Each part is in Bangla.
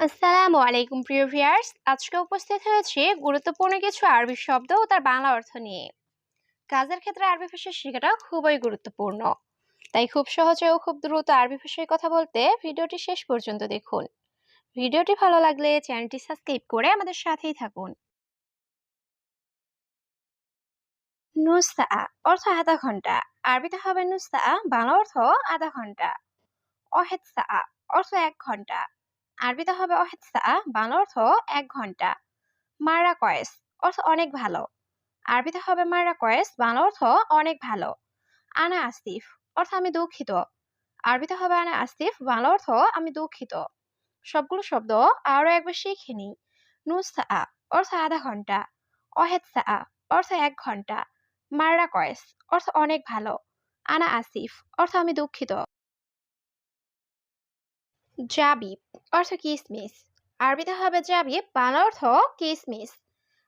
আসসালামু আলাইকুম, প্রিয় ভিউয়ার্স। আজকে উপস্থিত হয়েছে গুরুত্বপূর্ণ কিছু আরবি শব্দ ও তার বাংলা অর্থ নিয়ে। কাজের ক্ষেত্রে আরবি ভাষা শেখাটা খুবই গুরুত্বপূর্ণ। তাই খুব সহজে ও খুব দ্রুত আরবি ভাষায় কথা বলতে ভিডিওটি শেষ পর্যন্ত দেখুন। ভিডিওটি ভালো লাগলে চ্যানেলটি সাবস্ক্রাইব করে আমাদের সাথেই থাকুন। নুস্তা অর্থ আধা ঘণ্টা। আরবিতে হবে নুস্তা বাংলা অর্থ আধা ঘণ্টা। অহেদ সা অর্থ এক ঘণ্টা। আরবিতে হবে অহেদ সা বাংলা অর্থ এক ঘণ্টা। মারা কয়েস অর্থ অনেক ভালো। আরবিতে হবে মারা কয়েস বাংলা অর্থ অনেক ভালো। আনা আসিফ, অর্থ আমি দুঃখিত। আরবিতে হবে আনা আসিফ, বাংলা অর্থ আমি দুঃখিত। সবগুলো শব্দ আরও একবার শিখে নিই। নুসা, অর্থ আধা ঘণ্টা। অহেদ সা অর্থ এক ঘণ্টা। মাররা কয়েস অর্থ অনেক ভালো। আনা আসিফ, অর্থ আমি দুঃখিত। জাবিব অর্থ কিসমিস। আরবিতে হবে জাবিব বাংলা অর্থ কিসমিস।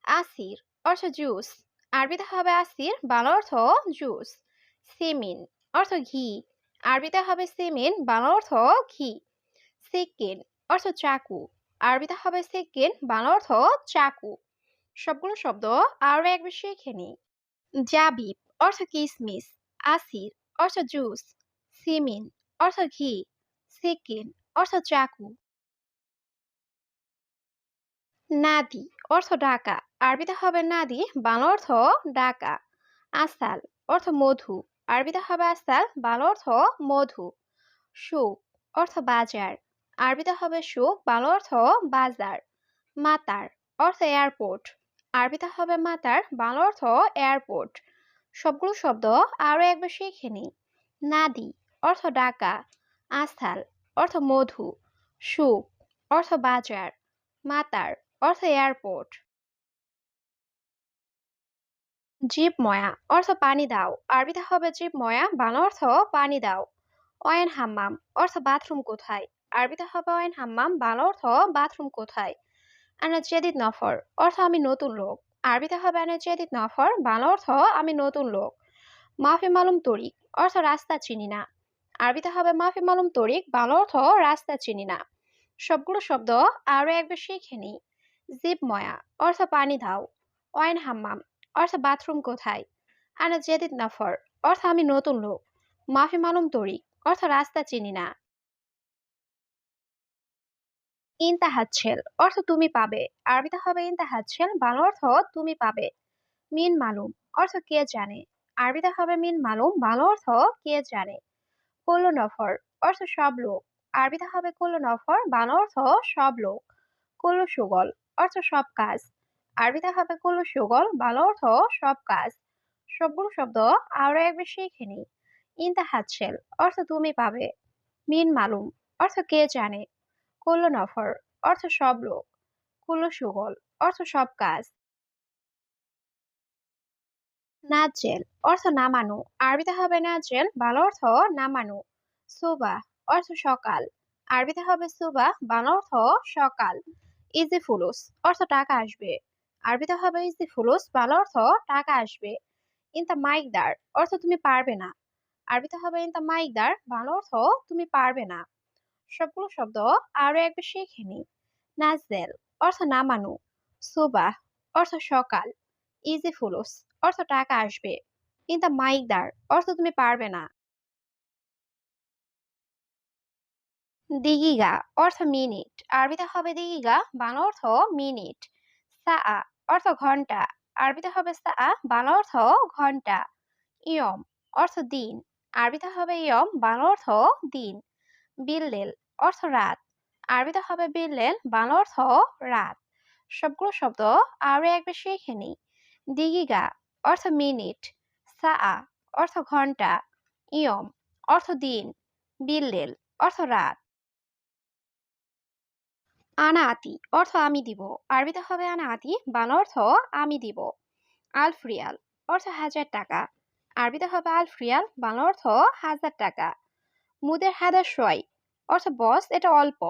আসির, অর্থ জুস। আরবিতে হবে আসির বাংলা অর্থ জুস। সিমিন, অর্থ ঘি। আরবিতে হবে সিমিন বাংলা অর্থ ঘি। সিকিন অর্থ চাকু। আরবিতে হবে সিকিন বাংলা অর্থ চাকু। সবগুলো শব্দ আরও একবার শিখে নিই। জাবিব অর্থ কিসমিস। আসির, অর্থ জুস। সিমিন, অর্থ ঘি। সিকিন অর্থ চাকু। নাদি, অর্থ ডাকা। আরবিতে হবে নাদি, বাংলা অর্থ ডাকা। আসাল, অর্থ মধু। আরবিতে হবে আসাল, বাংলা অর্থ মধু। সুখ, অর্থ বাজার। আরবিতে হবে সুখ, বাংলা অর্থ বাজার। মাতার, অর্থ এয়ারপোর্ট। আরবিতে হবে মাতার, বাংলা অর্থ এয়ারপোর্ট। সবগুলো শব্দ আরও একবার শিখে নিই। নাদি, অর্থ ডাকা। আস্থাল অর্থ মধু সুখ অর্থ বাজার, মাতার, অর্থ এয়ারপোর্ট। জীব ময়া অর্থ পানি দাও। আরবিতে হবে জীব ময়া বাংলা অর্থ পানি দাও। অয়েন হাম্মাম, অর্থ বাথরুম কোথায়? আরবিতে হবে অয়েন হাম্মাম, বাংলা অর্থ বাথরুম কোথায়? আনা জেদিদ নফর, অর্থ আমি নতুন লোক। আরবিতে হবে আনা জেদিদ নফর, বাংলা অর্থ আমি নতুন লোক। মাফি মালুম তরিক, অর্থ রাস্তা চিনি না। আরবিতে হবে মাফি মালুম তরিক, বাংলা অর্থ রাস্তা চিনি না। সবগুলো শব্দ আরও একবার শিখে নিই। জিপ ময়া, অর্থ পানি দাও। ওয়াইন হাম্মাম, অর্থ বাথরুম কোথায়? আনা জেদিদ নফর, অর্থ আমি নতুন লোক। মাফি মালুম তরিক, অর্থ রাস্তা চিনি না। ইনতাহাচ্ছেল, অর্থ তুমি পাবে। আরবিতে হবে ইনতাহাচ্ছেল, বাংলা অর্থ তুমি পাবে। মিন মালুম, অর্থ কে জানে? আরবিতে হবে মিন মালুম, বাংলা অর্থ কে জানে? কুল্লু নফর অর্থ সব লোক। আরবিতে হবে কুল্লু নফর বাংলা অর্থ সব লোক। কুল্লু সুগল অর্থ সব কাজ। আরবিতে হবে কুল্লু সুগল বাংলা অর্থ সব কাজ। সবগুলো শব্দ আরও একবার শিখে নিই। ইনতাহাচ্ছেল অর্থ তুমি পাবে। মিন মালুম, অর্থ কে জানে। কুল্লু নফর অর্থ সব লোক। কুল্লু সুগল অর্থ সব কাজ। নাজেল অর্থ নামানো আরবিতে হবে নাজেল বাংলা অর্থ নামানো সুবা অর্থ সকাল। আরবিতে হবে সুবা, বাংলা অর্থ সকাল। ইজি ফুলুস অর্থ টাকা আসবে। আরবিতে হবে ইজি ফুলুস, বাংলা অর্থ টাকা আসবে। ইনতা মাইকদার অর্থ তুমি পারবে না। আরবিতে হবে ইনতা মাইকদার বাংলা অর্থ তুমি পারবে না। সবগুলো শব্দ আরও একবার শিখে নি। নাজেল অর্থ নামানো সুবাহ অর্থ সকাল। ইজি ফুলুস অর্থ টাকা আসবে। কিন্তু মাইকদার অর্থ তুমি পারবে না। দিগিগা, অর্থ মিনিট। আরবিতে হবে দিগিগা, বাংলা অর্থ মিনিট। সা অর্থ ঘণ্টা। আরবিতে হবে সা বাংলা অর্থ ঘণ্টা। ইয়ম, অর্থ দিন। আরবিতে হবে ইয়ম, বাংলা অর্থ দিন। বিল্লেল, অর্থ রাত। আরবিতে হবে বিল্লেল, বাংলা অর্থ রাত। সবগুলো শব্দ আরও একবার শিখে নিই। দিগিগা অর্থ মিনিট সা অর্থ ঘণ্টা, ইয়ম, অর্থ দিন, বিল্লেল, অর্থ রাত। আনাতি অর্থ আমি দিব, আরবিতে হবে আনাতি বাংলা অর্থ আমি দিব। আলফরিয়াল, অর্থ হাজার টাকা, আরবিতে হবে আলফরিয়াল, বাংলা অর্থ হাজার টাকা। মুদের হাজার সোয়াই, অর্থ বস, এটা অল্প,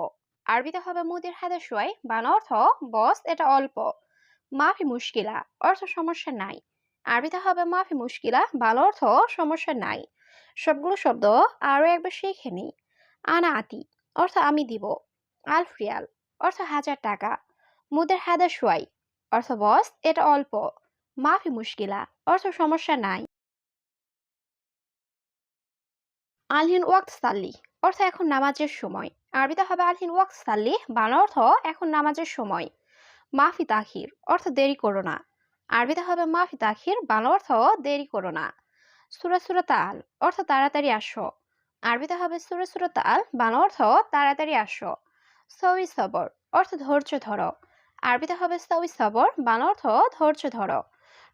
আরবিতে হবে মুদের হাজার সোয়াই, বাংলা অর্থ বস, এটা অল্প। মাফি মুশকিলা, অর্থ সমস্যা নাই। আরবিতে হবে মাফি মুশকিলা বাংলা অর্থ, সমস্যা নাই। সবগুলো শব্দ আরও একবার শিখে নিই। আনা আতি, অর্থ আমি দিব। আলফরিয়াল অর্থ হাজার টাকা। মুদের হাদা সোয়াই অর্থ বস, এটা অল্প। মাফি মুশকিলা, অর্থ সমস্যা নাই। আলহিন ওয়াক্ত সাল্লি, অর্থ এখন নামাজের সময়। আরবিতে হবে আলহিন ওয়াক্ত সাল্লি বাংলা অর্থ এখন নামাজের সময়। মাফি তাহির অর্থ দেরি করো না। আরবিতে হবে মাফি তাখির বাংলা অর্থ দেরি করো না। সুরা সুরা তাল অর্থ তাড়াতাড়ি আসো। আরবিতে হবে সুরা সুরা তাল বাংলা অর্থ তাড়াতাড়ি আসো। সৌই সবর, অর্থ ধৈর্য ধরো। আরবিতে হবে সৌই সবর, বাংলা অর্থ ধৈর্য ধরো।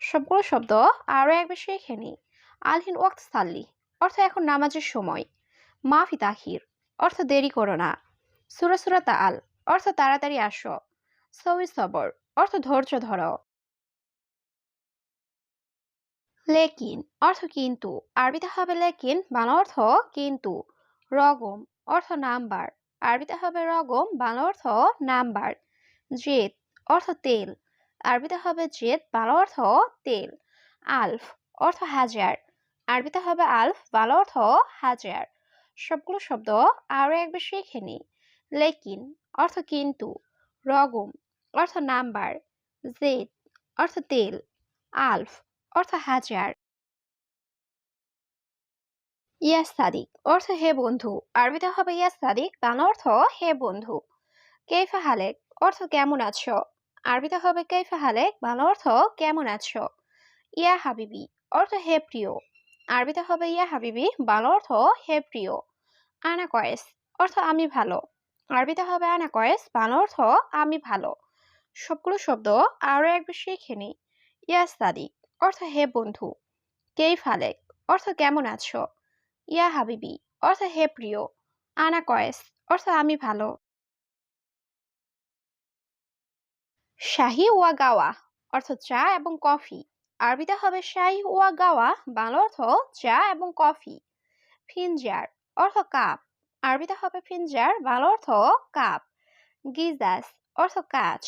সবগুলো শব্দ আরও একবার শিখে নি। আলহিন ওয়াক্ত সাল্লি, অর্থ এখন নামাজের সময়। মাফি তাহির অর্থ দেরি করো না। সুরা সুরা তাল অর্থ তাড়াতাড়ি আসো। সৌই সবর, অর্থ ধৈর্য ধরো। লেকিন অর্থ কিন্তু, আরবিতে হবে লেকিন, বাংলা অর্থ কিন্তু, রগম, অর্থ নাম্বার, আরবিতে হবে রগম, বাংলা অর্থ নাম্বার, জেদ, অর্থ তেল, আরবিতে হবে জেদ, বাংলা অর্থ তেল, আলফ, অর্থ হাজার, আরবিতে হবে আলফ, বাংলা অর্থ হাজার, সবগুলো শব্দ আরও একবার শিখে নি লেকিন অর্থ কিন্তু, রগম অর্থ নাম্বার, জেদ অর্থ তেল, আলফ অর্থ হাজার ইয়াস সাদিক, অর্থ হে বন্ধু। আরবিতে হবে ইয়াস সাদিক বাংলা অর্থ হে বন্ধু। কেফা হালেক, অর্থ কেমন আছো? আরবিতে হবে কেফা হালেক বাংলা অর্থ কেমন আছো? ইয়া হাবিবি, অর্থ হে প্রিয়। আরবিতে হবে ইয়া হাবিবি বাংলা অর্থ হে প্রিয়। আনা কয়েস অর্থ আমি ভালো। আরবিতে হবে আনা কয়েস বাংলা অর্থ আমি ভালো। সবগুলো শব্দ আরও একবার শিখে নিই। ইয়াস সাদিক অর্থ হে বন্ধু। কেই ফালেক? অর্থ কেমন আছো? ইয়া হাবিবি, অর্থ হে প্রিয়। আনা কয়েস, অর্থ আমি ভালো। শাহি ওয়া গাওয়া, অর্থ চা এবং কফি। আরবিতে হবে শাহি ওয়া গাওয়া, বাংলা অর্থ চা এবং কফি। ফিনজার, অর্থ কাপ। আরবিতে হবে ফিনজার, বাংলা অর্থ কাপ। গিজাস, অর্থ কাচ।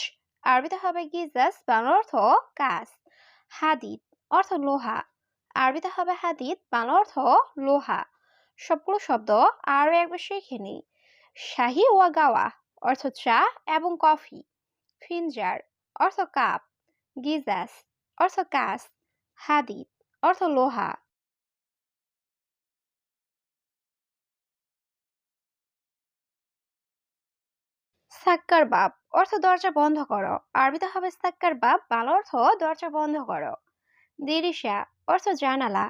আরবিতে হবে গিজাস, বাংলা অর্থ কাচ। হাদিদ অর্থ লোহা। আরবিতে হবে হাদিদ, বাংলা অর্থ লোহা। সবগুলো শব্দ আরও একবার শিখে নিই। শাহি ওয়া গাওয়া অর্থ চা এবং কফি। ফিনজার অর্থ কাপ। গিজাস অর্থ কাস হাদিদ অর্থ লোহা। সাক্কার বাপ, অর্থ দরজা বন্ধ করো। আরবিতে হবে সাক্কার বাপ, বাংলা অর্থ দরজা বন্ধ করো। দিরিশা, অর্থ জানালা।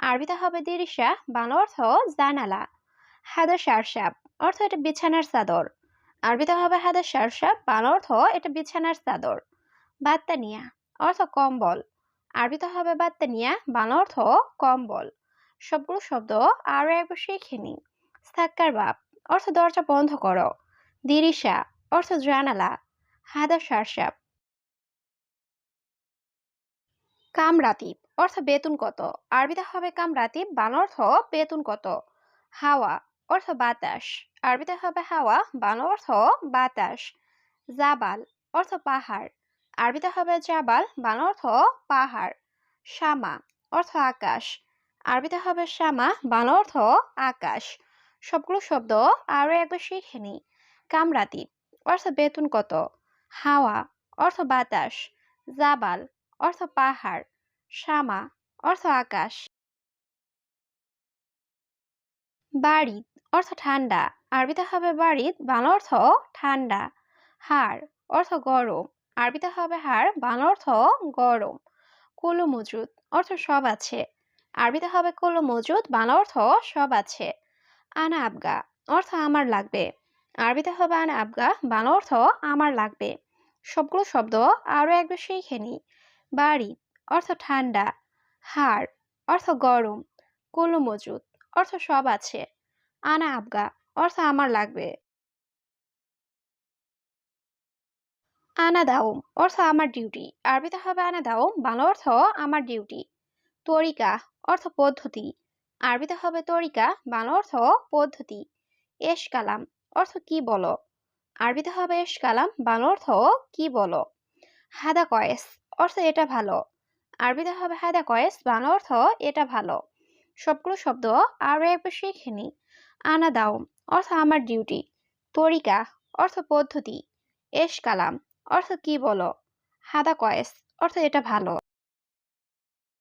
আরবিতে হবে দিরিশা, বাংলা অর্থ জানালা। হাদা সারসাপ অর্থ এটা বিছানার চাদর। আরবিতে হবে হাদা সারসাপ বাংলা অর্থ এটা বিছানার চাদর। বাত্তানিয়া, অর্থ কম্বল। আরবিতে হবে বাত্তানিয়া, বাংলা অর্থ কম্বল। সবগুলো শব্দ আরও একবার শিখে নি সাক্কার বাপ, অর্থ দরজা বন্ধ করো। দিরিশা অর্থ জানালা, হাদা সারসাপ। কামরাতিব অর্থ বেতন কত? আরবিতে হবে কামরাতিব বান অর্থ বেতন কত? হাওয়া, অর্থ বাতাস। আরবিতে হবে হাওয়া, বাংলা অর্থ বাতাস। জাবাল, অর্থ পাহাড়। আরবিতে হবে জাবাল বান অর্থ পাহাড়। শামা, অর্থ আকাশ। আরবিতে হবে শামা বান অর্থ আকাশ। সবগুলো শব্দ আরও একবার শিখে নি। কামরাতিব অর্থ বেতন কত? হাওয়া অর্থ বাতাস, জাবাল অর্থ পাহাড় শামা অর্থ আকাশ। বাড়িত অর্থ ঠান্ডা, আরবিতে হবে বাড়িত বাংলা অর্থ ঠান্ডা। হাড়, অর্থ গরম, আরবিতে হবে হাড়, বাংলা অর্থ গরম। কুলো মজুদ অর্থ সব আছে। আরবিতে হবে কুলো মজুদ বাংলা অর্থ সব আছে। আনা আবগা, অর্থ আমার লাগবে। আরবিতে হবে আনা আবগা, বাংলা অর্থ আমার লাগবে। সবগুলো শব্দ আরও একবার শিখে নিই। বাড়ি, অর্থ ঠান্ডা। হাড়, অর্থ গরম। কুলো মজুদ, অর্থ সব আছে। আনা আবগা, অর্থ আমার লাগবে। আনা দাওম অর্থ আমার ডিউটি। আরবিতে হবে আনা দাওম, বাংলা অর্থ আমার ডিউটি। তরিকা, অর্থ পদ্ধতি। আরবিতে হবে তরিকা, বাংলা অর্থ পদ্ধতি। এশ কালাম অর্থ কি বলো? আরবিতে হবে কালাম, বাংলা অর্থ কি বলো? হাদা কয়েস, অর্থ এটা ভালো। আরবিতে হবে হাদা কয়েস, বাংলা অর্থ এটা ভালো। সবগুলো শব্দ আরও একবার শিখে নি। আনা দাও, অর্থ আমার ডিউটি তরিকা, অর্থ পদ্ধতি। এশ কালাম, অর্থ কি বলো? হাদা কয়েস, অর্থ এটা ভালো।